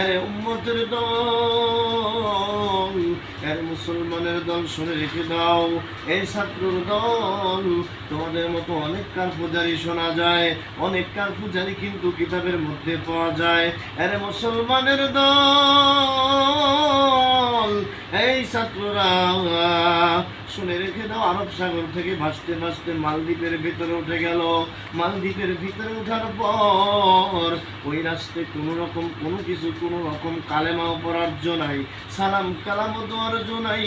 আরে উম্মতের দল আরে মুসলমানের দল, শুনে রেখে দাও, এই ছাত্রর দল। তোমাদের মতো অনেক কার পূজারি শোনা যায়, অনেক কার পূজারি কিন্তু কিতাবের মধ্যে পাওয়া যায়। আরে মুসলমানের দল এই ছাত্ররা শুনে রেখে দাও, আরব সাগর থেকে ভাসতে ভাসতে মালদ্বীপের ভিতরে উঠে গেল। মালদ্বীপের ভিতরে ওঠার পর ওই রাস্তায় কোনো রকম, কোনো কিছু, কোনো রকম কালেমাও পড়ার নাই সালাম কালাম দেওয়ার নাই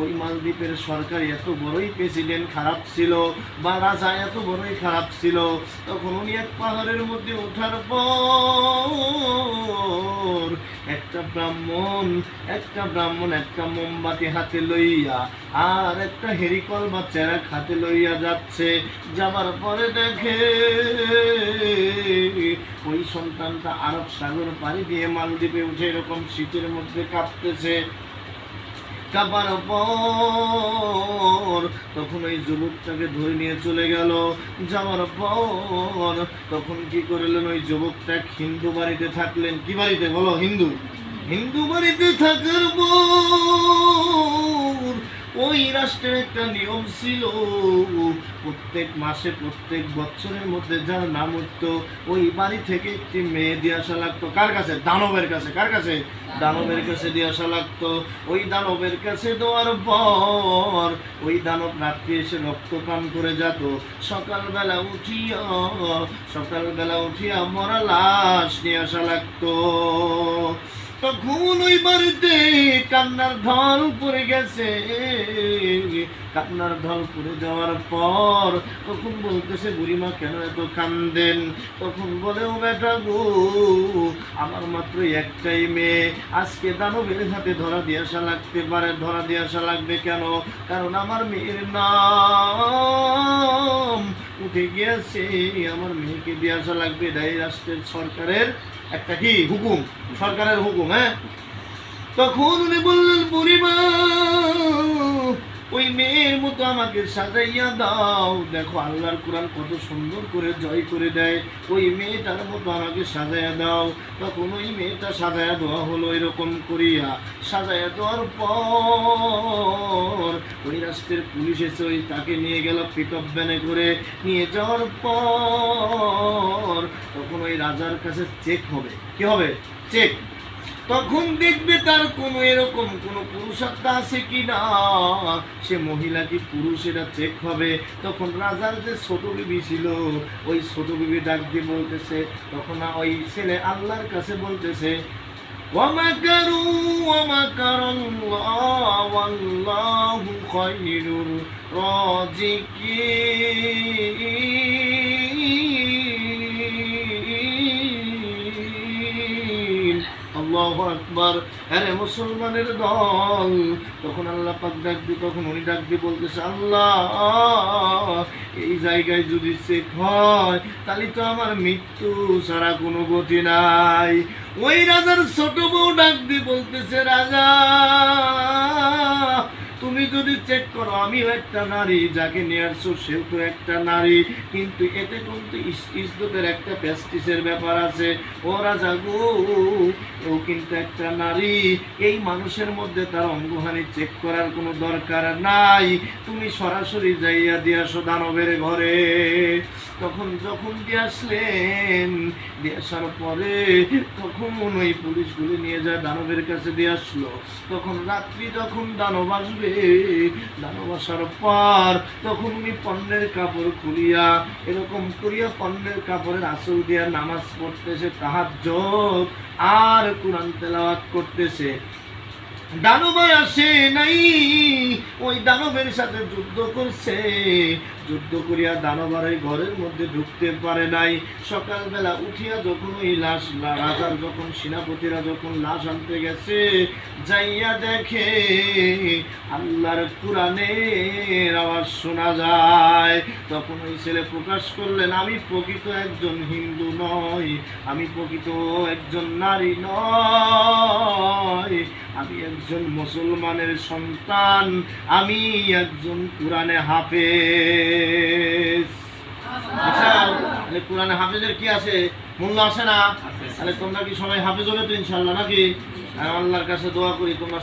ওই মালদ্বীপের সরকার এত বড়ই প্রেসিডেন্ট খারাপ ছিল বা রাজা এত বড়ই খারাপ ছিল। তখন উনি এক পাহাড়ের মধ্যে ওঠার পর একটা ব্রাহ্মণ একটা ব্রাহ্মণ, একটা মোমবাতি হাতে লইয়া, আর একটা হেরিকল বা চেরাক হাতে লইয়া যাচ্ছে। যাবার পরে দেখে ওই সন্তানটা আরব সাগর পাড়ি দিয়ে মালদ্বীপে উঠে এরকম শীতের মধ্যে কাঁপতেছে। কাঁপার পর তখন ওই যুবকটাকে ধরে নিয়ে চলে গেল। যাওয়ার পর তখন কি করলেন? ওই যুবকটা হিন্দু বাড়িতে থাকলেন। কি বাড়িতে? বলো, হিন্দু। হিন্দু বাড়িতে থাকার পর ওই রাষ্ট্রের একটা নিয়ম ছিল। প্রত্যেক মাসে, প্রত্যেক বছরের মধ্যে যার নাম উঠতো ওই বাড়ি থেকে একটি মেয়ে দিয়ে আসা লাগতো। কার কাছে? দানবের কাছে। কার কাছে? দানবের কাছে দিয়ে আসা লাগতো। ওই দানবের কাছে দেওয়ার পর ওই দানব রাত্রি এসে রক্ত রক্তপান করে যেত। সকালবেলা উঠিয়া সকালবেলা উঠিয়া মরা লাশ নিয়ে আসা লাগতো। তখন ওই বাড়িতে কান্নার ঢল পড়ে গেছে। কান্নার ঢল পড়ে যাওয়ার পর তখন বলতেছে, বুড়িমা, কেন এত কান্দেন? তখন বলে, ও বেটা গো, আমার মাত্র একটাই মেয়ে। আজকে দানবের হাতে ধরা দিয়ে আসা লাগতে পারে। ধরা দিয়ে আসা লাগবে কেন? কারণ আমার মেয়ের নাম উঠে গিয়েছে, আমার মেয়েকে দিয়ে আসা লাগবে এটাই রাষ্ট্রের সরকারের একটা কি হুকুম? সরকারের হুকুম হ্যাঁ? তখন উনি বললেন বুড়িমা ওই মেয়ের মতো আমাকে সাজাইয়া দাও। দেখো, আল্লাহর কোরআন কত সুন্দর করে জয় করে দেয়। ওই মেয়েটার মতো আমাকে সাজাইয়া দাও। তখন ওই মেয়েটা সাজাইয়া দেওয়া হলো এরকম করিয়া। সাজাইয়া দেওয়ার পর ওই রাষ্ট্রের পুলিশ এসে ওই তাকে নিয়ে গেল পিক আপ ভ্যানে করে। নিয়ে যাওয়ার পর তখন ওই রাজার কাছে চেক হবে। কি হবে? চেক তখন দেখবে তার কোনো এরকম কোনো পুরুষাত্মা আছে কি না সে মহিলা কি পুরুষ এটা চেক হবে তখন রাজার যে ছোট বিবি ছিল ওই ছোট বিবি ডাক দিয়ে বলতেছে তখন ওই ছেলে আল্লাহর কাছে বলতেছে ومكروا ومكر الله والله خير الرازقين আল্লাহ হ্যাঁ রে মুসলমানের দল তখন আল্লাহ পাক ডাকবি, তখন উনি ডাকবি, বলতেছে, আল্লাহ, এই জায়গায় যদি চেক হয়, তাহলে তো আমার মৃত্যু ছাড়া কোনো গতি নাই। ওই রাজার ছোট বউ ডাকবি, বলতেছে, রাজা তুমি যদি চেক করো, আমিও একটা নারী, যাকে নিয়ে আসছো সেও তো একটা নারী। কিন্তু এতে কিন্তু ইস- ইজ্জতের একটা প্যাস্টিসের ব্যাপার আছে। ও রাজা গো ও কিন্তু একটা নারী। এই মানুষের মধ্যে তার অঙ্গহানি চেক করার কোনো দরকার নাই। তুমি সরাসরি যাইয়া দিয়ে আসো দানবের ঘরে। তখন যখন দিয়ে আসলেন, দিয়ে আসার পরে তখন ওই পুলিশগুলি নিয়ে যায় দানবের কাছে দিয়ে আসলো। তখন রাত্রি যখন দানব আসবে দানব আসার পর তখন উনি পণ্যের কাপড় খুলিয়া এরকম করিয়া পণ্যের কাপড়ের আসল দিয়া নামাজ পড়তেছে তাহার যোগ আর কোরআন তেলাওয়াত করতেছে। দানবার আসে নাই। ওই দানবের সাথে যুদ্ধ করছে। যুদ্ধ করিয়া দানবার ওই ঘরের মধ্যে ঢুকতে পারে নাই। সকালবেলা উঠিয়া যখন ওই লাশ রাজার যখন সেনাপতিরা যখন লাশ আনতে গেছে, যাইয়া দেখে আল্লাহর কোরআনের আওয়াজ শোনা যায়। তখন ওই ছেলে প্রকাশ করলেন, আমি প্রকৃত একজন হিন্দু নয় আমি প্রকৃত একজন নারী নয় আমি একজন মুসলমানের সন্তান আমি একজন কোরআনে হাফেজ। আচ্ছা তাহলে কোরআনে হাফেজের কি আছে? মূল্য আছে না? তাহলে তোমরা কি সবাই হাফেজ হবে তো ইনশাল্লাহ নাকি? আল্লাহর কাছে দোয়া করি তোমরা